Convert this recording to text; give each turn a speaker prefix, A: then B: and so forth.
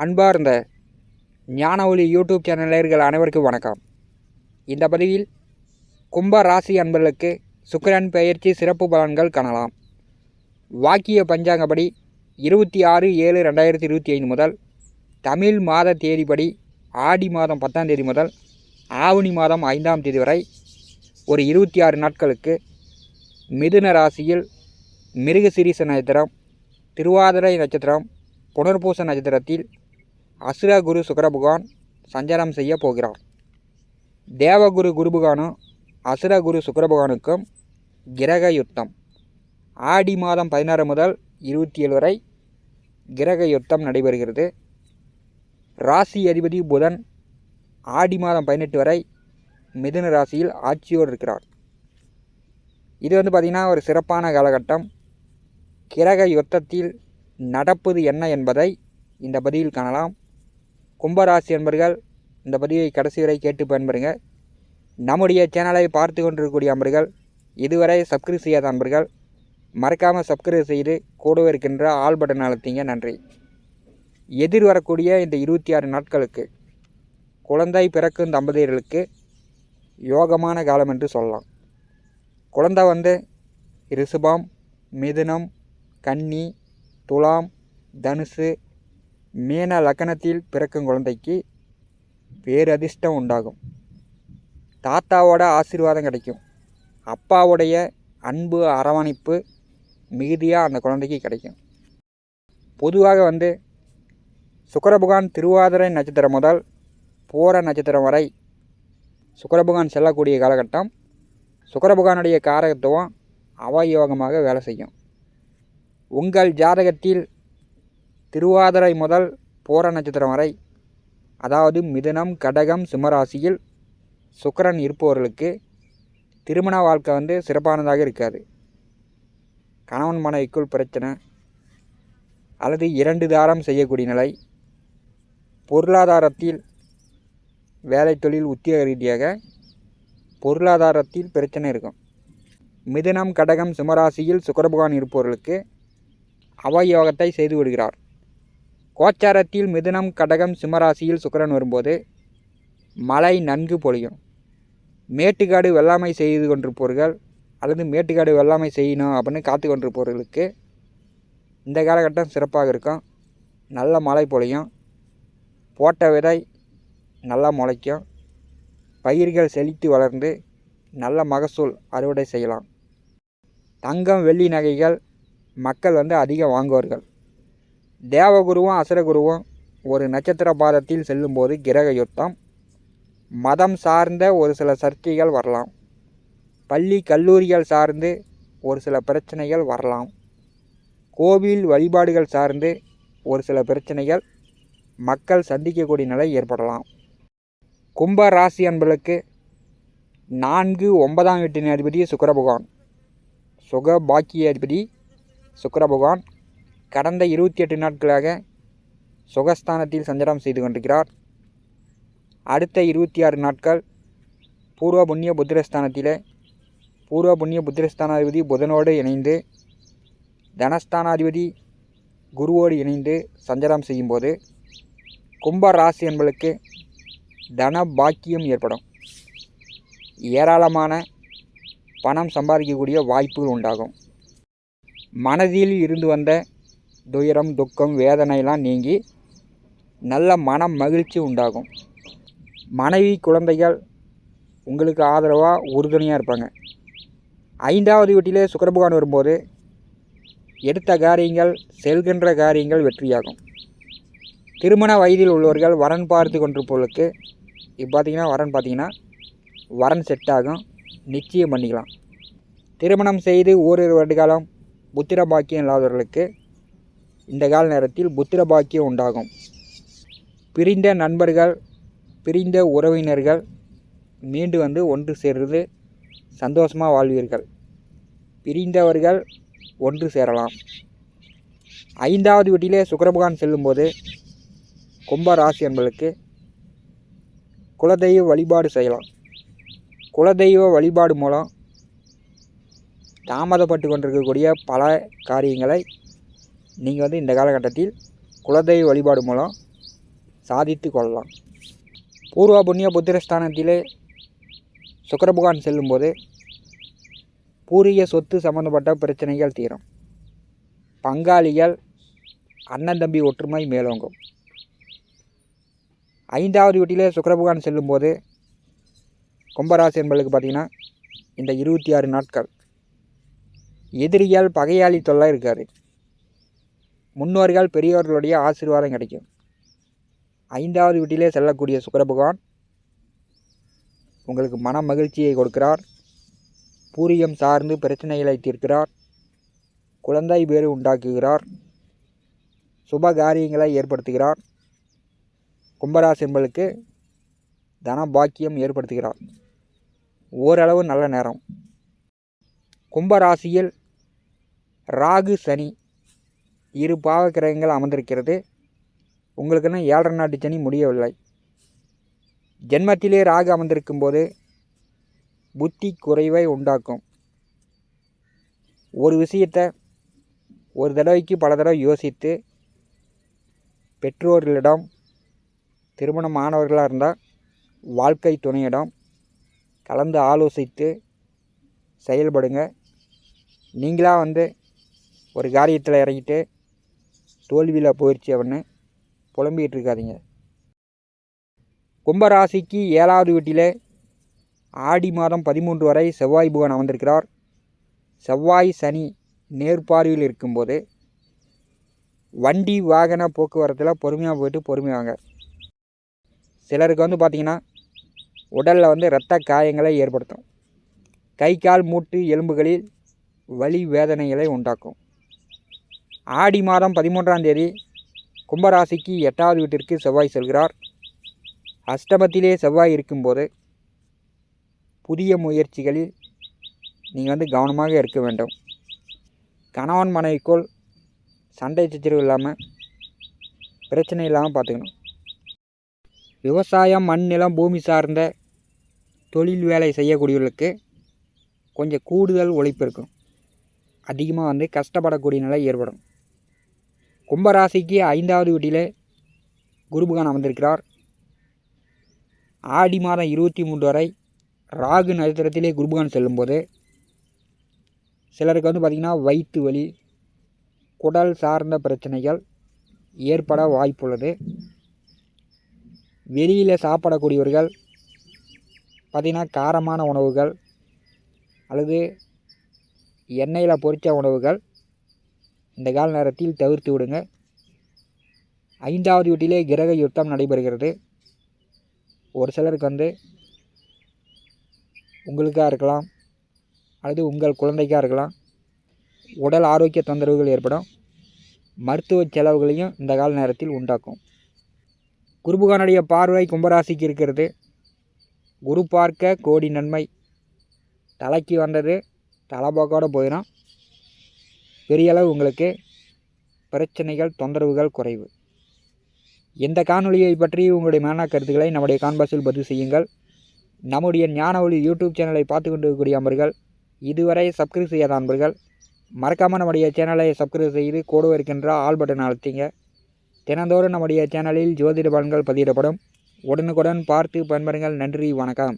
A: அன்பார்ந்த ஞான ஒளி யூடியூப் சேனல் அனைவருக்கும் வணக்கம். இந்த பதிவில் கும்ப ராசி அன்பர்களுக்கு சுக்கிரன் பெயர்ச்சி சிறப்பு பலன்கள் காணலாம். வாக்கிய பஞ்சாங்கப்படி இருபத்தி ஆறு ஏழு ரெண்டாயிரத்தி இருபத்தி ஐந்து முதல் தமிழ் மாத தேதிப்படி ஆடி மாதம் பத்தாம் தேதி முதல் ஆவணி மாதம் ஐந்தாம் தேதி வரை ஒரு இருபத்தி ஆறு நாட்களுக்கு மிதுன ராசியில் மிருகசிரீச நட்சத்திரம் திருவாதிரை நட்சத்திரம் புனர்பூச நட்சத்திரத்தில் அசுர குரு சுக்கர பகவான் சஞ்சாரம் செய்ய போகிறார். தேவகுரு குரு பகவானும் அசுர குரு சுக்கர பகவானுக்கும் கிரக யுத்தம். ஆடி மாதம் பதினாறு முதல் இருபத்தி ஏழு வரை கிரக யுத்தம் நடைபெறுகிறது. ராசி அதிபதி புதன் ஆடி மாதம் பதினெட்டு வரை மிதுன ராசியில் ஆட்சியோடு இருக்கிறார். இது வந்து பார்த்திங்கன்னா ஒரு சிறப்பான காலகட்டம். கிரக யுத்தத்தில் நடப்பது என்ன என்பதை இந்த பதிவில் காணலாம். கும்பராசி என்பர்கள் இந்த பதிவை கடைசி வரை கேட்டு பயன்பெறுங்க. நம்முடைய சேனலை பார்த்து கொண்டிருக்கக்கூடிய அன்பர்கள் இதுவரை சப்ஸ்கிரைப் செய்யாத அன்பர்கள் மறக்காமல் சப்ஸ்கிரைப் செய்து கூடவே இருக்கின்ற ஆல் பட்டன் அழுத்திங்க. நன்றி. எதிர்வரக்கூடிய இந்த இருபத்தி ஆறு நாட்களுக்கு குழந்தை பிறக்கும் தம்பதியர்களுக்கு யோகமான காலம் என்று சொல்லலாம். குழந்தை வந்து ரிஷபம் மிதுனம் கன்னி துலாம் தனுசு மீன லக்கணத்தில் பிறக்கும் குழந்தைக்கு பேரதிர்ஷ்டம் உண்டாகும். தாத்தாவோட ஆசீர்வாதம் கிடைக்கும். அப்பாவுடைய அன்பு அரவணைப்பு மிகுதியாக அந்த குழந்தைக்கு கிடைக்கும். பொதுவாக வந்து சுக்கரபகவான் திருவாதிரை நட்சத்திரம் முதல் போர நட்சத்திரம் வரை சுக்கரபகவான் செல்லக்கூடிய காலகட்டம் சுக்கரபகவானுடைய காரகத்துவம் அவயோகமாக வேலை செய்யும். உங்கள் ஜாதகத்தில் திருவாதிரை முதல் போர நட்சத்திரம் வரை அதாவது மிதுனம் கடகம் சிம்மராசியில் சுக்கரன் இருப்பவர்களுக்கு திருமண வாழ்க்கை வந்து சிறப்பானதாக இருக்காது. கணவன் மனைவிக்குள் பிரச்சனை அல்லது இரண்டு தாரம் செய்யக்கூடிய நிலை பொருளாதாரத்தில் வேலை தொழில் உத்தியோக ரீதியாக பொருளாதாரத்தில் பிரச்சனை இருக்கும். மிதுனம் கடகம் சிம்மராசியில் சுக்கரபகவான் இருப்பவர்களுக்கு அவயோகத்தை செய்து விடுகிறார். கோச்சாரத்தில் மிதுனம் கடகம் சிம்மராசியில் சுக்கரன் வரும்போது மழை நன்கு பொழியும். மேட்டுக்காடு வெள்ளாமை செய்து கொண்டிருப்பவர்கள் அல்லது மேட்டுக்காடு வெள்ளாமை செய்யணும் அப்படின்னு காத்து கொண்டிருப்பவர்களுக்கு இந்த காலகட்டம் சிறப்பாக இருக்கும். நல்ல மழை பொழியும். போட்ட விதை நல்லா முளைக்கும். பயிர்கள் செழித்து வளர்ந்து நல்ல மகசூல் அறுவடை செய்யலாம். தங்கம் வெள்ளி நகைகள் மக்கள் வந்து அதிகம் வாங்குவார்கள். தேவகுருவும் அசுரகுருவும் ஒரு நட்சத்திர பாதத்தில் செல்லும்போது கிரக யுத்தம் மதம் சார்ந்த ஒரு சில சர்ச்சைகள் வரலாம். பள்ளி கல்லூரிகள் சார்ந்து ஒரு சில பிரச்சனைகள் வரலாம். கோவில் வழிபாடுகள் சார்ந்து ஒரு சில பிரச்சனைகள் மக்கள் சந்திக்கக்கூடிய நிலை ஏற்படலாம். கும்ப ராசி அன்பர்களுக்கு நான்கு ஒன்பதாம் வீட்டின் அதிபதி சுக்கர பகவான் சுக பாக்கிய அதிபதி சுக்கர பகவான் கடந்த இருபத்தி எட்டு நாட்களாக சுகஸ்தானத்தில் சஞ்சாரம் செய்து கொண்டிருக்கிறார். அடுத்த இருபத்தி ஆறு நாட்கள் பூர்வ புண்ணிய புத்திரஸ்தானத்தில் பூர்வ புண்ணிய புத்திரஸ்தானாதிபதி புதனோடு இணைந்து தனஸ்தானாதிபதி குருவோடு இணைந்து சஞ்சாரம் செய்யும்போது கும்ப ராசி என்பளுக்கு தன பாக்கியம் ஏற்படும். ஏராளமான பணம் சம்பாதிக்கக்கூடிய வாய்ப்புகள் உண்டாகும். மனதில் இருந்து வந்த துயரம் துக்கம் வேதனையெல்லாம் நீங்கி நல்ல மன மகிழ்ச்சி உண்டாகும். மனைவி குழந்தைகள் உங்களுக்கு ஆதரவாக உறுதுணையாக இருப்பாங்க. ஐந்தாவது வீட்டிலே சுக்கரபகவான் வரும்போது எடுத்த காரியங்கள் செல்கின்ற காரியங்கள் வெற்றியாகும். திருமண வயதில் உள்ளவர்கள் வரன் பார்த்து கொண்டிருப்பவர்களுக்கு இப்போ பார்த்தீங்கன்னா வரன் பார்த்தீங்கன்னா வரன் செட் ஆகும். நிச்சயம் பண்ணிக்கலாம். திருமணம் செய்து ஓரிரு வருட காலம் புத்திர பாக்கியம் இல்லாதவர்களுக்கு இந்த கால நேரத்தில் புத்திர பாக்கியம் உண்டாகும். பிரிந்த நண்பர்கள் பிரிந்த உறவினர்கள் மீண்டு வந்து ஒன்று சேர்ந்து சந்தோஷமாக வாழ்வீர்கள். பிரிந்தவர்கள் ஒன்று சேரலாம். ஐந்தாவது வீட்டிலே சுக்கரபகான் செல்லும்போது கும்ப ராசி என்பதற்கு குலதெய்வ வழிபாடு செய்யலாம். குலதெய்வ வழிபாடு மூலம் தாமதப்பட்டு கொண்டிருக்கக்கூடிய பல காரியங்களை நீங்கள் வந்து இந்த காலகட்டத்தில் குலதெய்வ வழிபாடு மூலம் சாதித்து கொள்ளலாம். பூர்வ புண்ணிய புத்திரஸ்தானத்திலே சுக்கிர பகவான் செல்லும்போது பூரிய சொத்து சம்மந்தப்பட்ட பிரச்சனைகள் தீரும். பங்காளிகள் அண்ணன் தம்பி ஒற்றுமை மேலோங்கும். ஐந்தாவது வீட்டிலே சுக்கிர பகவான் செல்லும்போது கும்பராசி என்பதுக்கு பார்த்திங்கன்னா இந்த இருபத்தி ஆறு நாட்கள் எதிரிகள் பகையாளி தொல்லை இருக்காது. முன்னோர்கள் பெரியவர்களுடைய ஆசீர்வாதம் கிடைக்கும். ஐந்தாவது வீட்டிலே செல்லக்கூடிய சுக்கர பகவான் உங்களுக்கு மன மகிழ்ச்சியை கொடுக்கிறார். பூரியம் சார்ந்து பிரச்சனைகளை தீர்க்கிறார். குழந்தை பேறு உண்டாக்குகிறார். சுப காரியங்களை ஏற்படுத்துகிறார். கும்பராசி என்பளுக்கு தன பாக்கியம் ஏற்படுத்துகிறார். ஓரளவு நல்ல நேரம். கும்பராசியில் ராகு சனி இரு பாவ கிரகங்கள் அமர்ந்திருக்கிறது. உங்களுக்குன்னு ஏழரை நாட்டு சனி முடியவில்லை. ஜென்மத்திலே ராகு அமர்ந்திருக்கும் போது புத்தி குறைவை உண்டாக்கும். ஒரு விஷயத்தை ஒரு தடவைக்கு பல தடவை யோசித்து பெற்றோர்களிடம் திருமணம் ஆனவர்களாக இருந்தால் வாழ்க்கை துணையிடம் கலந்து ஆலோசித்து செயல்படுங்க. நீங்களாக வந்து ஒரு காரியத்தில் இறங்கிட்டு தோல்வியில் போயிடுச்சு அப்படின்னு புலம்பிகிட்டு இருக்காதீங்க. கும்பராசிக்கு ஏழாவது வீட்டில் ஆடி மாதம் பதிமூன்று வரை செவ்வாய் புகன் அமர்ந்திருக்கிறார். செவ்வாய் சனி நேர்பார்வையில் இருக்கும்போது வண்டி வாகன போக்குவரத்தில் பொறுமையாக போயிட்டு பொறுமையாங்க சிலருக்கு வந்து பார்த்திங்கன்னா உடலில் வந்து இரத்த காயங்களை ஏற்படுத்தும். கை கால் மூட்டு எலும்புகளில் வலி வேதனைகளை உண்டாக்கும். ஆடி மாதம் பதிமூன்றாம் தேதி கும்பராசிக்கு எட்டாவது வீட்டிற்கு செவ்வாய் செல்கிறார். அஷ்டமத்திலே செவ்வாய் இருக்கும்போது புதிய முயற்சிகளில் நீங்கள் வந்து கவனமாக இருக்க வேண்டும். கணவன் மனைவிக்குள் சண்டை சச்சரவு இல்லாமல் பிரச்சனை இல்லாமல் பார்த்துக்கணும் விவசாயம் மண் நிலம் பூமி சார்ந்த தொழில் வேலை செய்யக்கூடியவர்களுக்கு கொஞ்சம் கூடுதல் உழைப்பு இருக்கும். அதிகமாக வந்து கஷ்டப்படக்கூடிய நிலை ஏற்படும். கும்பராசிக்கு ஐந்தாவது வீட்டிலே குருபகான் அமர்ந்திருக்கிறார். ஆடி மாதம் இருபத்தி மூன்று வரை ராகு நட்சத்திரத்திலே குருபகான் செல்லும்போது சிலருக்கு வந்து பார்த்திங்கன்னா வயிற்று வலி குடல் சார்ந்த பிரச்சனைகள் ஏற்பட வாய்ப்புள்ளது. வெளியில் சாப்பிடக்கூடியவர்கள் பார்த்திங்கன்னா காரமான உணவுகள் அல்லது எண்ணெயில் பொரித்த உணவுகள் இந்த கால நேரத்தில் தவிர்த்து விடுங்க. ஐந்தாவது வீட்டிலே கிரக யுத்தம் நடைபெறுகிறது. ஒரு சிலருக்கு வந்து உங்களுக்காக இருக்கலாம் அல்லது உங்கள் குழந்தைக்காக இருக்கலாம் உடல் ஆரோக்கிய தொந்தரவுகள் ஏற்படும். மருத்துவ செலவுகளையும் இந்த கால நேரத்தில் உண்டாக்கும். குருபுகானுடைய பார்வை கும்பராசிக்கு இருக்கிறது. குரு பார்க்க கோடி நன்மை. தலைக்கு வந்தது தலைபோக்கோடு போயிடும் பெரிய அளவு உங்களுக்கு பிரச்சனைகள் தொந்தரவுகள் குறைவு. இந்த காணொலியை பற்றி உங்களுடைய மேனா கருத்துக்களை நம்முடைய கான்பாஸில் பதிவு செய்யுங்கள். நம்முடைய ஞான ஒளி யூடியூப் சேனலை பார்த்து கொண்டிருக்கக்கூடிய அன்பர்கள் இதுவரை சப்ஸ்கிரைப் செய்யாத அன்பர்கள் மறக்காமல் நம்முடைய சேனலை சப்ஸ்கிரைப் செய்து கூட இருக்கின்ற ஆல் பட்டன் அழுத்திங்க. தினந்தோறும் நம்முடைய சேனலில் ஜோதிட பலன்கள் பதிவிடப்படும். உடனுக்குடன் பார்த்து பயன்பெறுங்கள். நன்றி வணக்கம்.